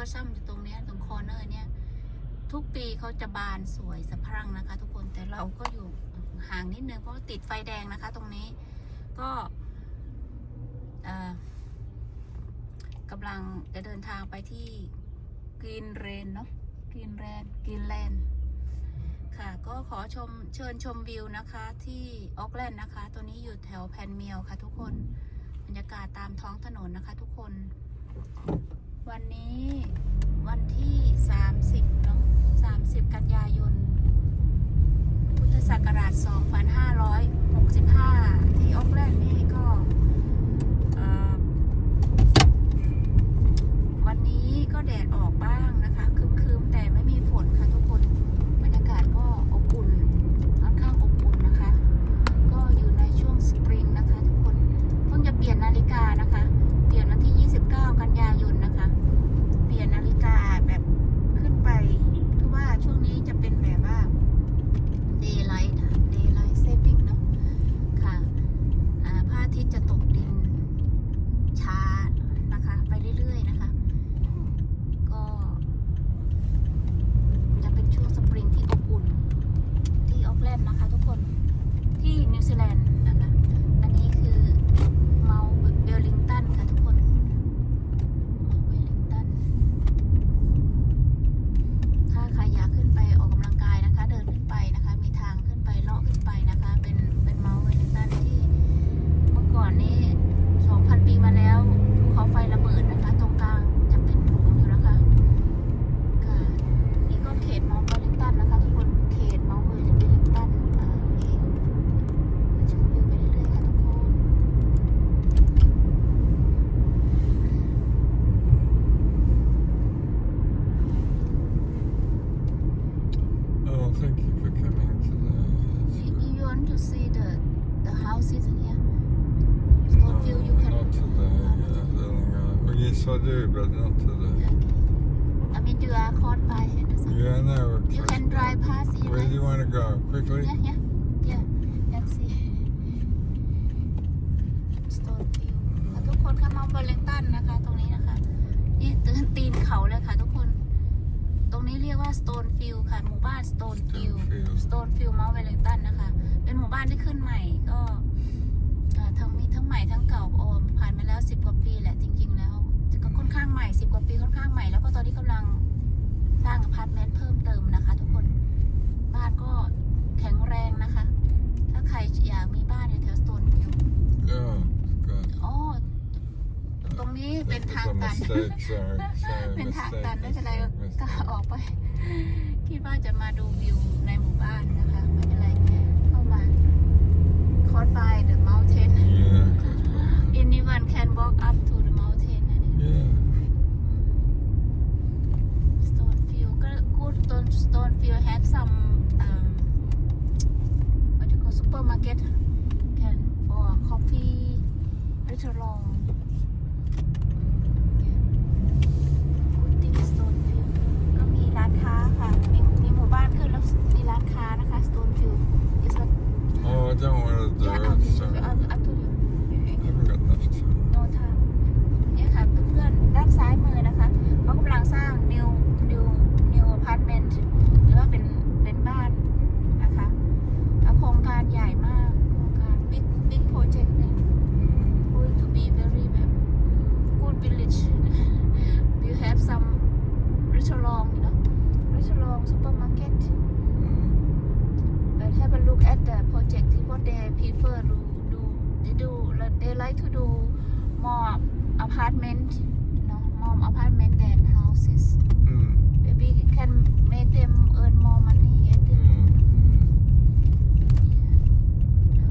อร์รี่บอสซัมอยู่ตรงนี้ตรงคอร์เนอร์เนี้ยทุกปีเขาจะบานสวยสะพรั่งนะคะ ทุกคนแต่เราก็อยู่ห่างนิดนึงเพราะติดไฟแดงนะคะ ตรงนี้ก็กำลังจะเดินทางไปที่กรีนเรนเนาะกรีนแรนกรีนแลนด์ค่ะก็ขอชมเชิญชมวิวนะคะที่ออกแลนด์นะคะ ตัวนี้อยู่แถวแพนเมียลค่ะทุกคนบรรยากาศตามท้องถนนนะคะทุกคน วันนี้วันที่ 30เนาะ30 กันยายน พุทธศักราช 2565 ที่ออกแลนด์นี่ก็ วันนี้ก็แดดออกบ้างนะคะครึมๆ แต่ไม่มีฝนค่ะทุกคน บรรยากาศก็อบอุ่น ค่อนข้างอบอุ่นนะคะ ก็อยู่ในช่วงสปริงนะคะทุกคน เพิ่งจะเปลี่ยนนาฬิกานะคะ เปลี่ยนวันที่ 29 กันยายนนะคะ เปลี่ยนนาฬิกาแบบขึ้นไปเพราะว่าช่วงนี้จะเป็นแบบว่า daylight อะ daylight saving เนอะค่ะอ่าพระอาทิตย์จะตกดินช้านะคะ ไปเรื่อยๆนะคะ ก็ จะเป็นช่วงสปริงที่อบอุ่น ที่ออกแลนด์นะคะทุกคน ที่นิวซีแลนด์นะคะ อันนี้คือเมาเวลลิงตันค่ะทุกคนเมาเวลลิงตัน ถ้าใครอยากขึ้นไปออกกำลังกายนะคะ เดินขึ้นไปนะคะ มีทางขึ้นไปเลาะขึ้นไปนะคะ เป็นเป็นเมาเวลลิงตันที่เมื่อก่อนนี้ 2,000 ปีมาแล้วภูเขาไฟระเบิดนะคะ ตรงกลางจะเป็นหลุมอยู่นะคะ ค่ะ นี่ก็เขตเมาเวลลิงตันนะคะ ทุกคน เขตเมาเวลลิงตันอ่าเองชมวิวไปเรื่อยๆค่ะทุกคน Oh, thank you for coming to the. If you want to see the the houses here, No, Stoneview, you can. not to the. Uh, the uh, well, yes, I do, but not to the. I mean, you are caught by Henderson. Yeah, no. You can drive past it. Where do you want to go? Quickly? Yeah, yeah, yeah. Let's see. Stoneview ค่ะทุกคนค่ะมอง เบลเลงตันนะคะ ตรงนี้นะคะ นี่ตื่นตีนเขาเลยค่ะทุกคน ตรงนี้เรียกว่า Stonefield ค่ะ หมู่บ้าน Stonefield Stonefield Stonefield Mount Wellington นะคะ เป็นหมู่บ้านที่ขึ้นใหม่ก็เอ่อทั้งมีทั้งใหม่ทั้งเก่าโอมผ่านมาแล้วสิบกว่าปีแหละจริง ๆ แล้วก็ค่อนข้างใหม่สิบกว่าปีค่อนข้างใหม่แล้วก็ตอนนี้กำลังสร้างอพาร์ตเมนต์เพิ่มเติมนะคะ ทุกคนบ้านก็แข็งแรงนะคะ ถ้าใครอยากมีบ้านอยู่แถว Stonefield Oh, good. อ๋อ ตรงนี้เป็น That ทาง was a ตัน mistake, sorry. sorry เป็นทาง mistake, ตันไม่เป็นไร mistake, ก็ mistake. ออกไป คิดว่าจะมาดูวิวในหมู่บ้านนะคะ supermarket. But have a look at the project what they prefer to do. They do they like to do more apartment you know more apartment than houses. Mm. maybe can make them earn more money I think. Mm.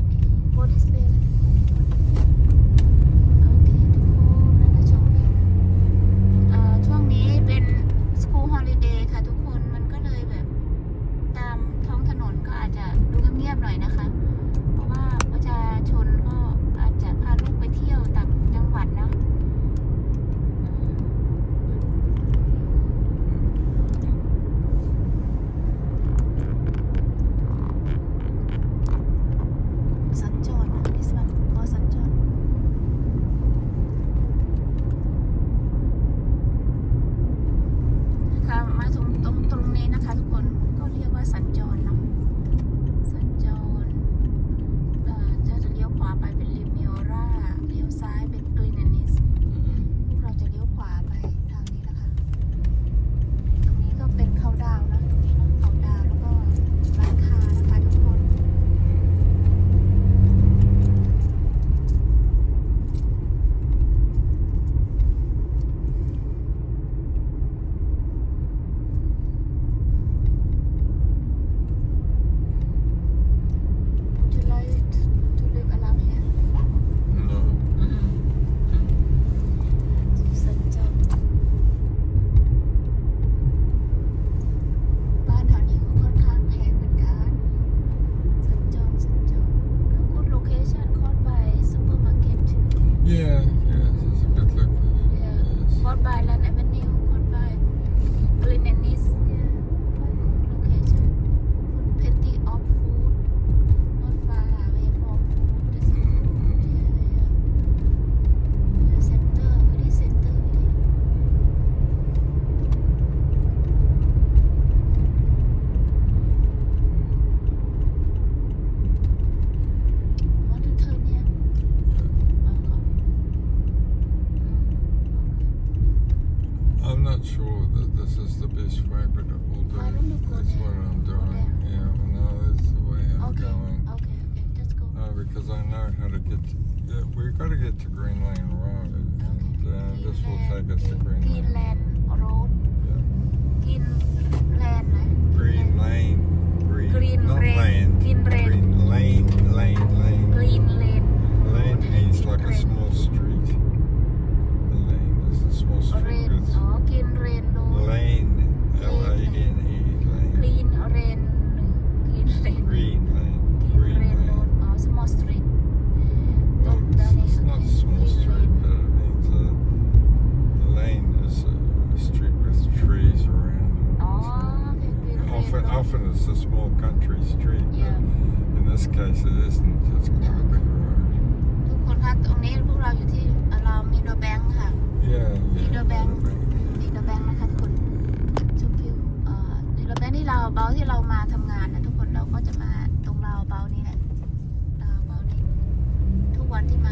okay. What is better หน่อยนะคะาเบาที่เรามาทำงานนะทุกคนเราก็จะมาตรงราวเบานี้แหละราวเบานี้ ทุกวันที่มา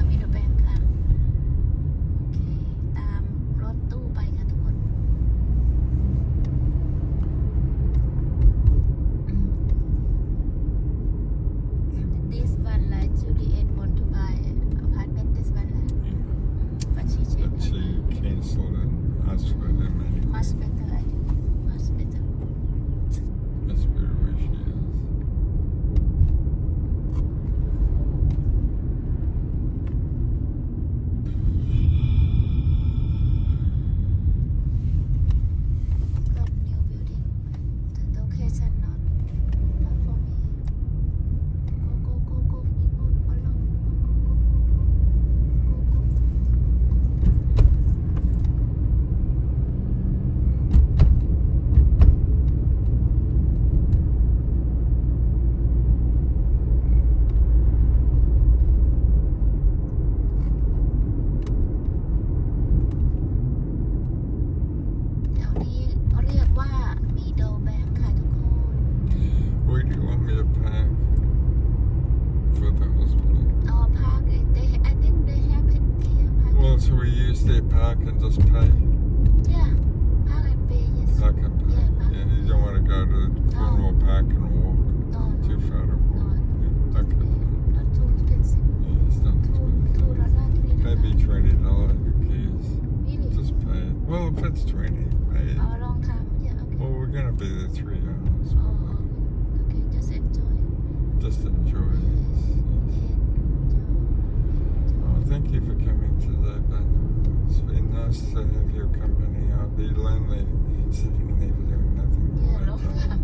just uh, have your company. I'll be lonely sitting there doing nothing. Yeah, no problem.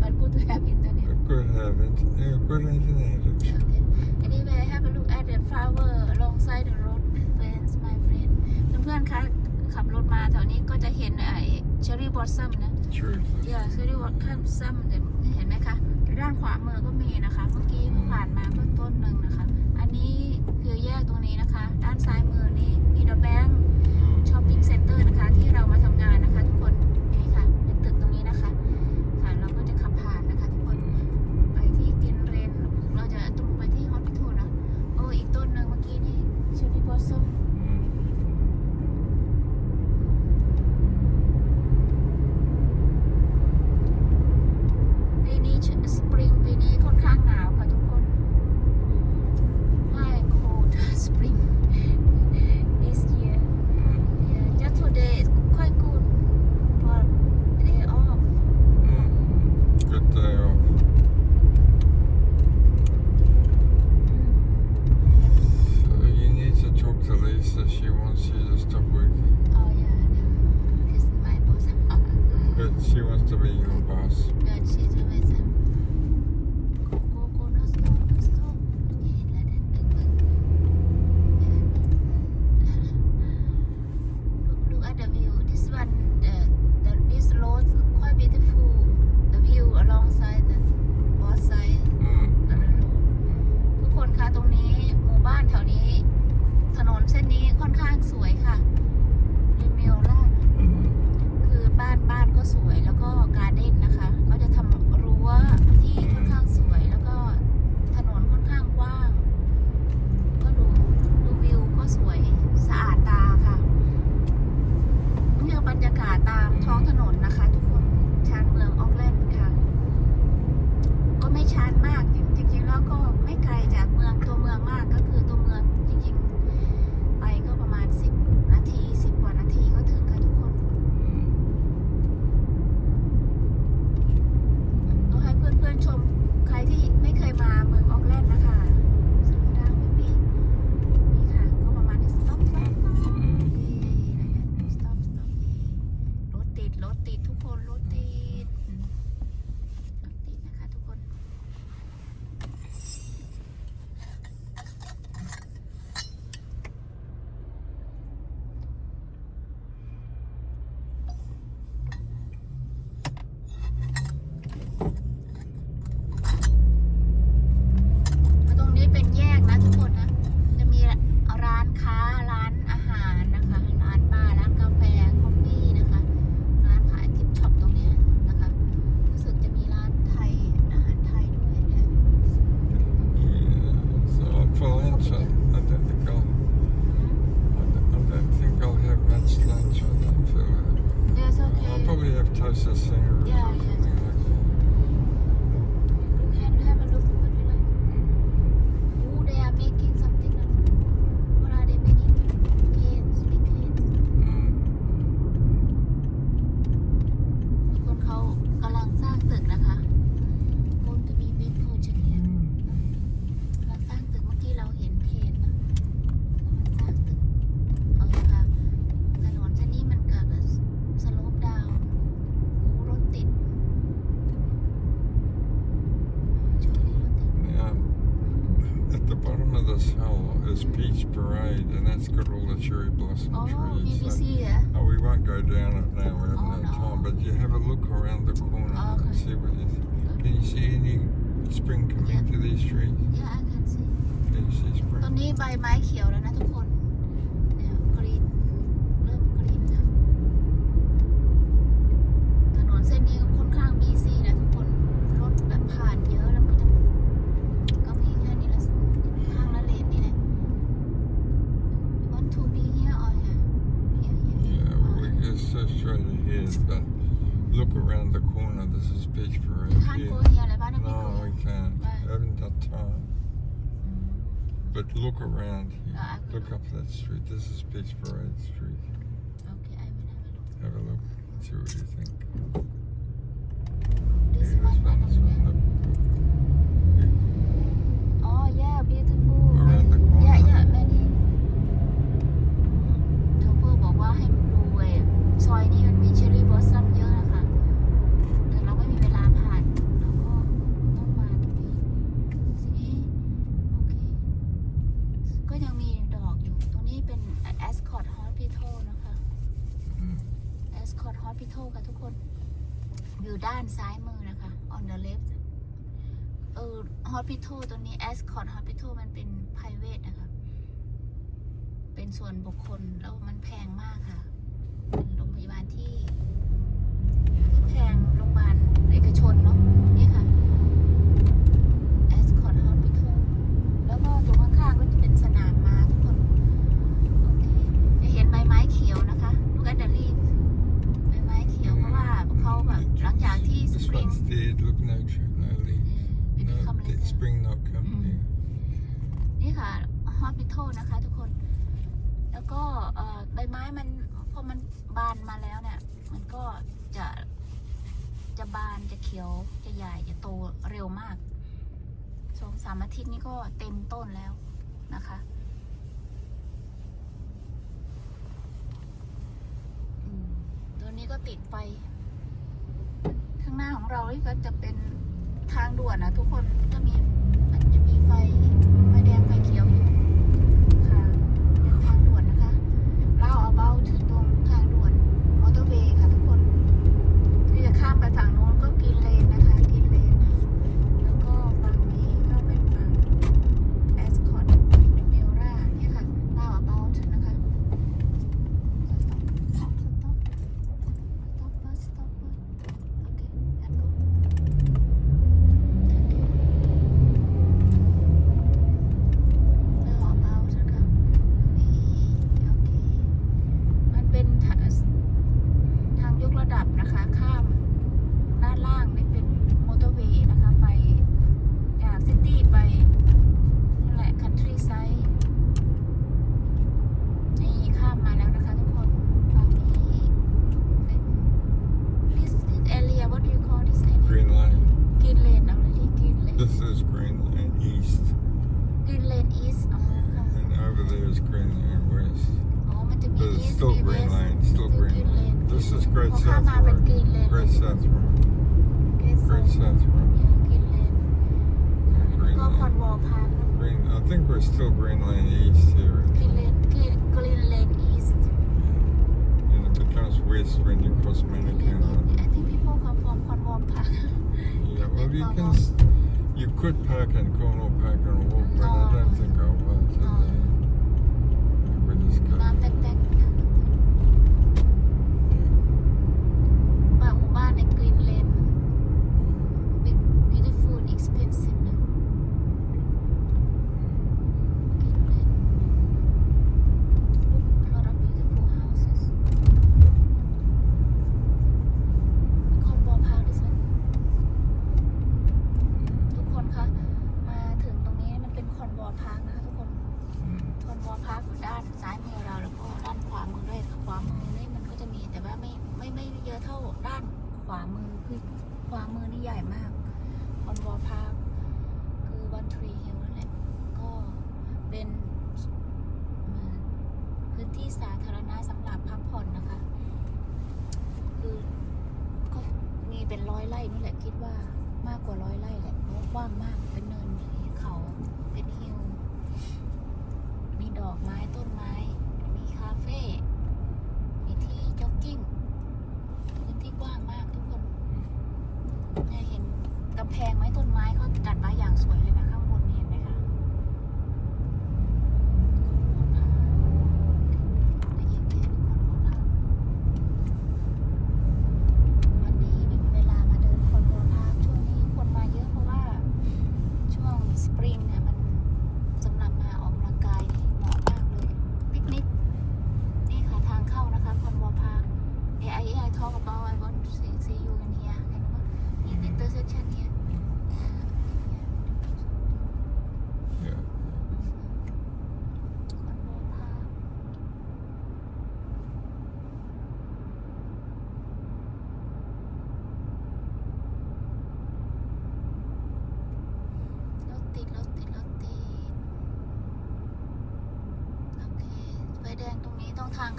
but good to have internet. But good have it. Yeah, good internet. Okay. Anyway, have a look at the flower alongside the road fence, my friend. เพื่อนๆคะขับรถมาแถวนี้ก็จะเห็นไอ้เชอรี่บอสซัมนะ Sure. เดี๋ยวเชอรี่บอสซัมเห็นไหมคะ ด้านขวามือก็มีนะคะ เมื่อกี้ผ่านมาก็ต้นหนึ่งนะคะ อันนี้คือแยกตรงนี้นะคะ ด้านซ้ายมือนี้มีเดอะแบงค์ ช้อปปิ้งเซ็นเตอร์นะคะที่เรามาทำงานนะคะ ค่อนข้างสวยค่ะริมเมลล่านะ Mm. คือบ้านบ้านก็สวยแล้วก็การ์เด้นนะคะเขาจะทำรั้วที่ค่อนข้างสวยแล้วก็ถนนค่อนข้างกว้าง ก็ดูดูวิวก็สวยสะอาดตาค่ะนี่คือบรรยากาศตามท้องถนนนะคะ ทุกคนชานเมืองออกแลนด์ค่ะ ก็ไม่ชานมากจริงๆแล้วก็ไม่ไกลจากเมืองตัวเมืองมากก็คือตัวเมือง of this hill is Peach Parade, and that's got all the cherry blossom อ๋อ trees. BBC So- เหรอ Oh, we won't go down it now. We haven't Oh, had no. time. But you have a look around the corner Oh, and okay. see what you think. Can you see any spring coming Yeah. to these trees? Yeah I can see Can you see ตอน spring? นี้ใบไม้เขียวแล้วนะทุกคน But look around here. No, I will Look up that street. This is Peach Parade Street. Okay I will have a look Have a look. See what you think. This Yeah, one this one, this and one. then- Look. Oh yeah beautiful Around the corner. Yeah yeah many โชเฟอร์บอกว่าให้ดูเว้ยซอยนี้มันมีเชอร์รี่บลอสซัมเยอะ Ascot Hospital ค่ะทุกคน อยู่ด้านซ้ายมือนะคะ on the left เออ Hospital ตัวนี้ Ascot Hospital มันเป็น private นะคะ เป็นส่วนบุคคล แล้วมันแพงมากค่ะ เป็นโรงพยาบาลที่ที่แพงโรงพยาบาลเอกชนเนาะ spring. one's dead. Look, no tree, no leaf. No, later. spring not coming. Mm. นี่ค่ะฮอปปิโต้นะคะทุกคน แล้วก็ใบไม้มันพอมันบานมาแล้วเนี่ย มันก็จะจะบานจะเขียวจะใหญ่จะโตเร็วมากสองสามอาทิตย์นี้ก็เต็มต้นแล้วนะคะ ตัวนี้ก็ติดไฟ ข้างหน้าของเรานี่ก็จะเป็นทางด่วนนะทุกคนจะมีมันจะมีไฟ That's right. Greenland. Green. I think we're still Greenland East here. กรีนเลนกรีนกรีนเลนอีสต์ Yeah. And it becomes west when you cross people Mannequin น Cornwall Park. Yeah, well, you can, s- you could park in Cornwall Park and walk, but I don't think I will. No. Uh, we just go. น้ำแตกๆ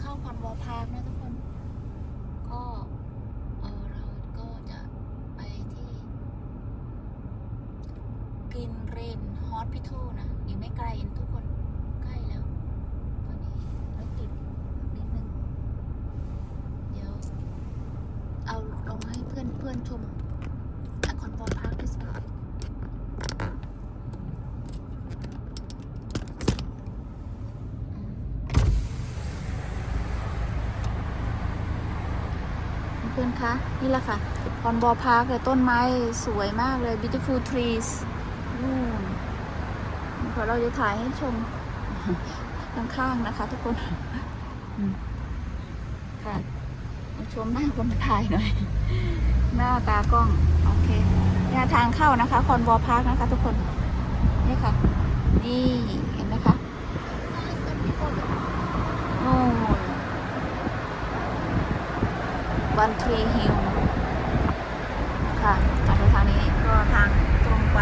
ข้าคอนวอลพาร์คนะทุก เพื่อนคะ นี่แหละค่ะคอนบอพาร์คเลยต้นไม้สวยมากเลย beautiful trees นู่นเราจะถ่ายให้ชมข้างๆนะคะ ทุกคนค่ะชมหน้าคนถ่ายหน่อย หน้าตากล้อง โอเคนี่ทางเข้านะคะ คอนวอพาร์คนะคะ ทุกคน นี่ค่ะ นี่เห็นไหมคะโอ้ บันทรีฮิลค่ะจากทางนี้ก็ทางตรงไป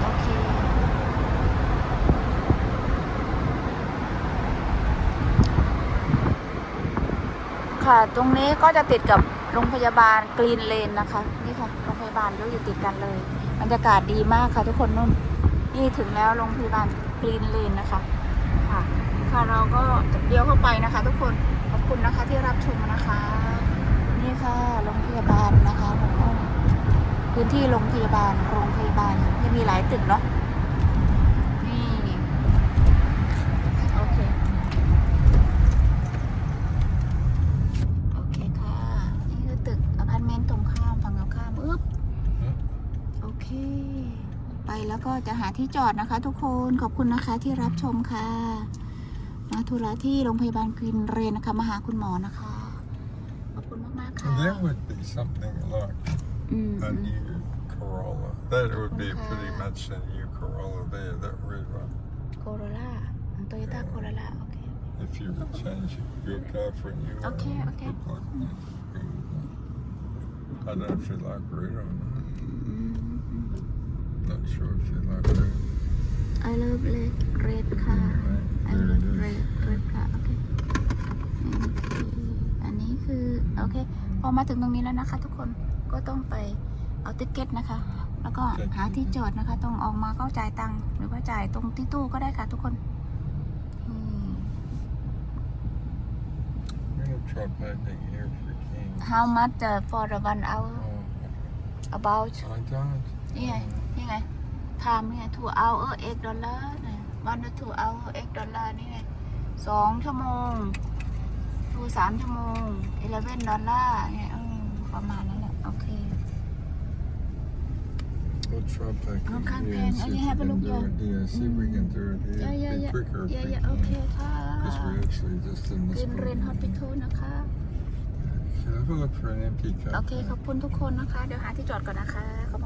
โอเค่ะ ตรงนี้ก็จะติดกับโรงพยาบาลกรีนเลนนะคะ นี่ค่ะ โรงพยาบาลก็อยู่ติดกันเลย บรรยากาศดีมากค่ะทุกคนนุ่น นี่ถึงแล้วโรงพยาบาลกรีนเลนนะคะ เราก็เลี้ยวเข้าไปนะคะ ทุกคนขอบคุณนะคะที่รับชมนะคะ นี่ค่ะโรงพยาบาลนะคะของอ้อมพื้นที่โรงพยาบาลโรงพยาบาลยังมีหลายตึกเนาะนี่โอเคโอเคค่ะ นี่คือตึกอพาร์ตเมนต์ตรงข้ามฝั่งตรงข้ามอึ๊บโอเคไปแล้วก็จะหาที่จอดนะคะทุกคนขอบคุณนะคะที่รับชมค่ะ มาธุระที่โรงพยาบาลกรีนเรนนะคะ มาหาคุณหมอนะคะ ขอบคุณมากๆค่ะ There would be something like อืม a new Corolla. That would be Okay. pretty much a new Corolla there, that red one. โคโรล่าโตโยต้าโคโรล่าโอเค If you would change your car for a new one. Okay, it would okay. look like that. I don't know if you like red or not. อืม Not sure if you like red. I love red red ค่ะ I There love it is. red red ค่ะโอเคโอเคอันนี้คือโอเค พอมาถึงตรงนี้แล้วนะคะ ทุกคนก็ต้องไปเอาติ๊กเก็ตนะคะ แล้วก็หาที่จอดนะคะ ตรงออกมาก็จ่ายตังค์หรือว่าจ่ายตรงที่ตู้ก็ได้ค่ะ ทุกคนอืม I'm gonna try parking here if we can. How much uh, for the one hour Oh, about I don't. นี่ไงนี่ไง time นี่ไง two hour eight dollar เนี่ย one to two hour eight dollar นี่ไงสองชั่วโมง two สามชั่วโมง eleven dollar เนี่ยอืมประมาณนั้นแหละโอเค We'll try parking Okay, here okay. and Oh, see you if have we a can look, do yeah. it here. See if we can do it here. Yeah, yeah, Be yeah. quicker if Yeah, we yeah, can. โอเคค่ะ Because we're actually just in this กินเรน building. ฮอสพิทอลนะคะ Can I have a look for an empty car? โอเคขอบคุณทุกคนนะคะ เดี๋ยวหาที่จอดก่อนนะคะขอบคุณค่ะ